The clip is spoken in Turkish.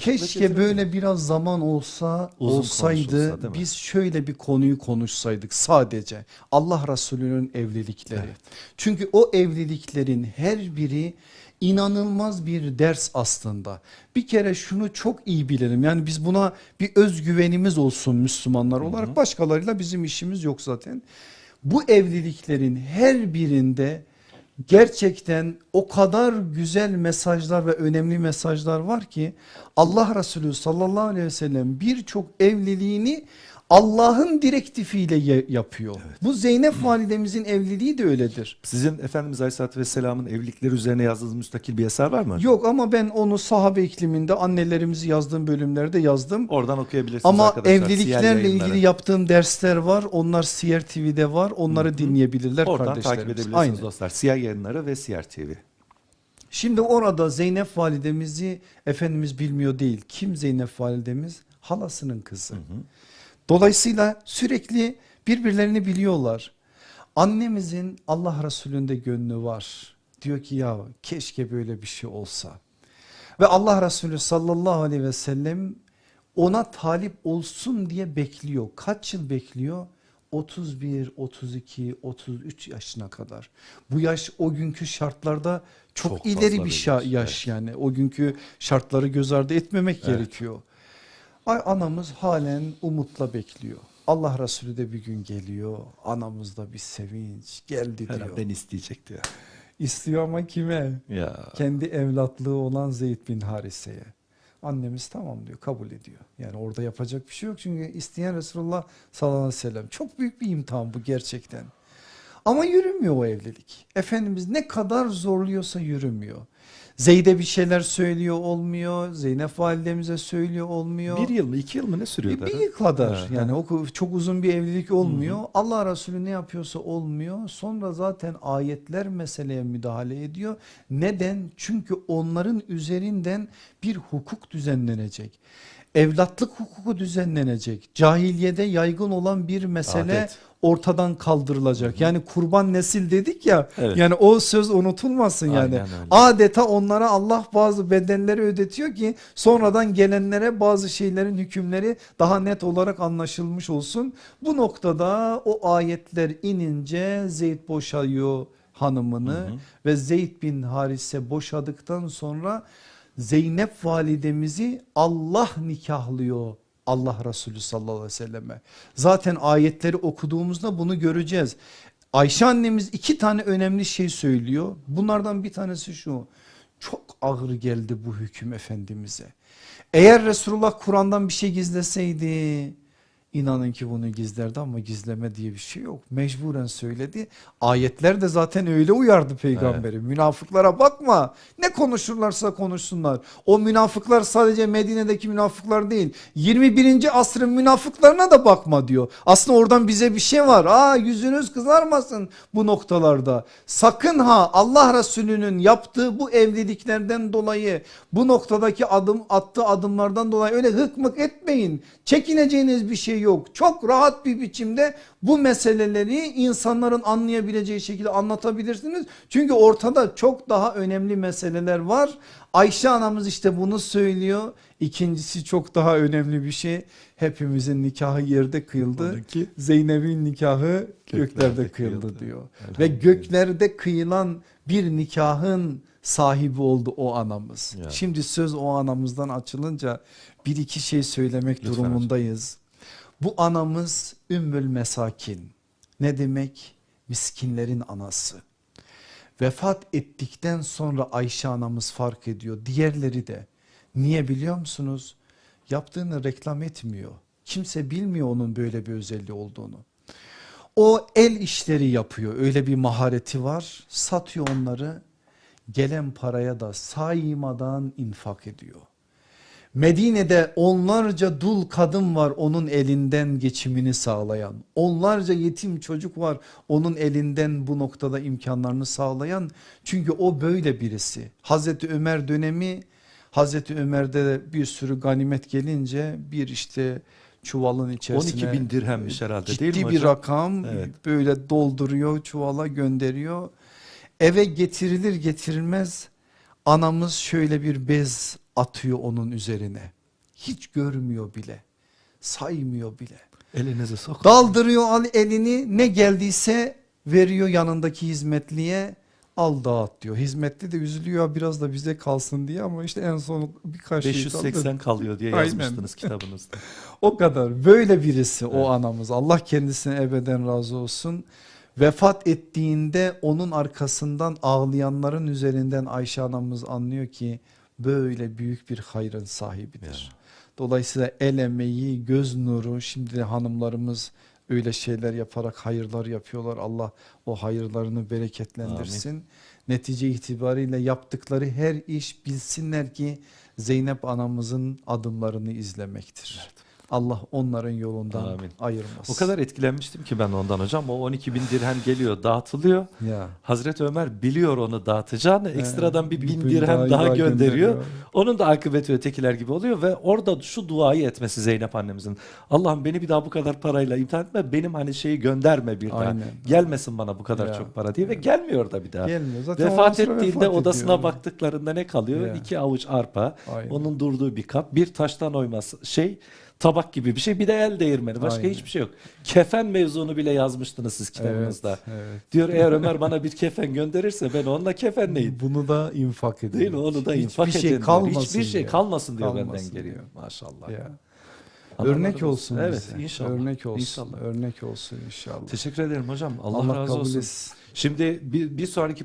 Keşke böyle biraz zaman olsa Uzun olsaydı konuşulsa, değil mi? biz şöyle bir konuyu konuşsaydık sadece Allah Resulü'nün evlilikleri. Evet. Çünkü o evliliklerin her biri inanılmaz bir ders aslında. Bir kere şunu çok iyi bilelim yani biz buna bir özgüvenimiz olsun Müslümanlar olarak başkalarıyla bizim işimiz yok zaten. Bu evliliklerin her birinde gerçekten o kadar güzel mesajlar ve önemli mesajlar var ki Allah Resulü sallallahu aleyhi ve sellem birçok evliliğini Allah'ın direktifiyle yapıyor. Bu Zeynep validemizin evliliği de öyledir. Sizin Efendimiz Aleyhisselatü Vesselam'ın evlilikleri üzerine yazdığınız müstakil bir eser var mı? Yok ama ben onu sahabe ikliminde annelerimizi yazdığım bölümlerde yazdım. Oradan okuyabilirsiniz Ama arkadaşlar. Siyer evliliklerle ilgili yaptığım dersler var. Onlar Siyer TV'de var. Onları dinleyebilirler Oradan kardeşlerimiz. takip edebilirsiniz Aynen. dostlar. Siyer yayınları ve Siyer TV. Şimdi orada Zeynep validemizi Efendimiz bilmiyor değil. Kim Zeynep validemiz? Halasının kızı. Dolayısıyla sürekli birbirlerini biliyorlar. Annemizin Allah Resulü'nde gönlü var. Diyor ki ya keşke böyle bir şey olsa. Ve Allah Resulü sallallahu aleyhi ve sellem ona talip olsun diye bekliyor. Kaç yıl bekliyor? 31, 32, 33 yaşına kadar. Bu yaş o günkü şartlarda çok, Çok ileri bir yaş, yaş yani. O günkü şartları göz ardı etmemek gerekiyor. Ay anamız halen umutla bekliyor. Allah Resulü de bir gün geliyor. Anamızda bir sevinç geldi diyor. Herhalde beni isteyecekti ya. İstiyor ama kime? Ya. Kendi evlatlığı olan Zeyd bin Harise'ye. Annemiz tamam diyor kabul ediyor. Yani orada yapacak bir şey yok çünkü isteyen Resulullah sallallahu aleyhi ve sellem. Çok büyük bir imtihan bu gerçekten. Ama yürümüyor o evlilik. Efendimiz ne kadar zorluyorsa yürümüyor. Zeyd'e bir şeyler söylüyor olmuyor. Zeynep validemize söylüyor olmuyor. Bir yıl mı iki yıl mı ne sürüyor? Bir, bir yıl kadar Ha, yani o çok uzun bir evlilik olmuyor. Allah Resulü ne yapıyorsa olmuyor. Sonra zaten ayetler meseleye müdahale ediyor. Neden? Çünkü onların üzerinden bir hukuk düzenlenecek. Evlatlık hukuku düzenlenecek. Cahiliyede yaygın olan bir mesele Adet. Ortadan kaldırılacak. Yani kurban nesil dedik ya. Evet. Yani o söz unutulmasın yani. Aynen öyle. Adeta onlara Allah bazı bedelleri ödetiyor ki sonradan gelenlere bazı şeylerin hükümleri daha net olarak anlaşılmış olsun. Bu noktada o ayetler inince Zeyd boşalıyor hanımını ve Zeyd bin Harise boşadıktan sonra Zeynep validemizi Allah nikahlıyor. Allah Resulü sallallahu aleyhi ve selleme. Zaten ayetleri okuduğumuzda bunu göreceğiz. Ayşe annemiz iki tane önemli şey söylüyor. Bunlardan bir tanesi şu. Çok ağır geldi bu hüküm Efendimiz'e. Eğer Resulullah Kur'an'dan bir şey gizleseydi inanın ki bunu gizlerdi ama gizleme diye bir şey yok. Mecburen söyledi. Ayetler de zaten öyle uyardı peygamberi. Münafıklara bakma. Ne konuşurlarsa konuşsunlar. O münafıklar sadece Medine'deki münafıklar değil. 21. asrın münafıklarına da bakma diyor. Aslında oradan bize bir şey var. Aa yüzünüz kızarmasın bu noktalarda. Sakın ha Allah Resulü'nün yaptığı bu evliliklerden dolayı bu noktadaki adım attığı adımlardan dolayı öyle hıkmık etmeyin. Çekineceğiniz bir şey yok. Çok rahat bir biçimde bu meseleleri insanların anlayabileceği şekilde anlatabilirsiniz. Çünkü ortada çok daha önemli meseleler var. Ayşe anamız işte bunu söylüyor. İkincisi çok daha önemli bir şey. Hepimizin nikahı yerde kıyıldı. Zeynep'in nikahı göklerde, göklerde kıyıldı, kıyıldı. diyor. Ve göklerde kıyılan bir nikahın sahibi oldu o anamız. Ya. Şimdi söz o anamızdan açılınca bir iki şey söylemek Lütfen durumundayız. Bu anamız Ümmül Mesakin. Ne demek? Miskinlerin anası. Vefat ettikten sonra Ayşe anamız fark ediyor. Diğerleri de. Niye biliyor musunuz? Yaptığını reklam etmiyor. Kimse bilmiyor onun böyle bir özelliği olduğunu. O el işleri yapıyor. Öyle bir mahareti var. Satıyor onları. Gelen paraya da saymadan infak ediyor. Medine'de onlarca dul kadın var onun elinden geçimini sağlayan. Onlarca yetim çocuk var onun elinden bu noktada imkanlarını sağlayan. Çünkü o böyle birisi. Hazreti Ömer dönemi Hazreti Ömer'de de bir sürü ganimet gelince bir işte çuvalın içerisine 12 bin dirhemmiş herhalde ciddi değil mi bir hocam? rakam Evet. böyle dolduruyor çuvala gönderiyor. Eve getirilir getirilmez Anamız şöyle bir bez atıyor onun üzerine. Hiç görmüyor bile. Saymıyor bile. Elinize sokun. Daldırıyor al elini ne geldiyse veriyor yanındaki hizmetliye al dağıt diyor. Hizmetli de üzülüyor biraz da bize kalsın diye ama işte en son birkaç şey kaldı. 580 kalıyor diye Aynen. yazmıştınız kitabınızda. O kadar böyle birisi Evet. o anamız Allah kendisine ebeden razı olsun. Vefat ettiğinde onun arkasından ağlayanların üzerinden Ayşe anamız anlıyor ki böyle büyük bir hayrın sahibidir. Dolayısıyla el emeği, göz nuru şimdi de hanımlarımız öyle şeyler yaparak hayırlar yapıyorlar. Allah o hayırlarını bereketlendirsin. Netice itibariyle yaptıkları her iş bilsinler ki Zeynep anamızın adımlarını izlemektir. Allah onların yolundan Amin. ayırmasın. O kadar etkilenmiştim ki ben ondan hocam. O 12 bin dirhem geliyor dağıtılıyor. ya. Hazreti Ömer biliyor onu dağıtacağını ekstradan bir bin bin dirhem daha- daha, gönderiyor. gönderiyor. Onun da akıbeti ötekiler gibi oluyor ve orada şu duayı etmesi Zeynep annemizin. Allah'ım beni bir daha bu kadar parayla imtihan etme. Benim hani şeyi gönderme bir daha. Aynen. Gelmesin bana bu kadar Ya. çok para diye ve gelmiyor da bir daha. Gelmiyor. Zaten Vefat ettiğinde vefat odasına ediyor. baktıklarında ne kalıyor? Ya. İki avuç arpa, Aynen. onun durduğu bir kap, bir taştan oyması şey, tabak gibi bir şey, bir de el değirmeni. Başka Aynen. hiçbir şey yok. Kefen mevzunu bile yazmıştınız siz kitabınızda. Evet, evet. Diyor eğer Ömer bana bir kefen gönderirse ben onunla kefenleyim. Bunu da infak edin. Değil mi? Onu da infak Hiçbir edin şey kalmasın Hiçbir şey diyor. kalmasın diyor Kalmasın benden geriye. Maşallah. Ya. Örnek olsun Evet bize. inşallah. Örnek olsun. İnşallah. Örnek olsun inşallah. Teşekkür ederim hocam. Allah, Allah razı kabul olsun. etsin. Şimdi bir, bir sonraki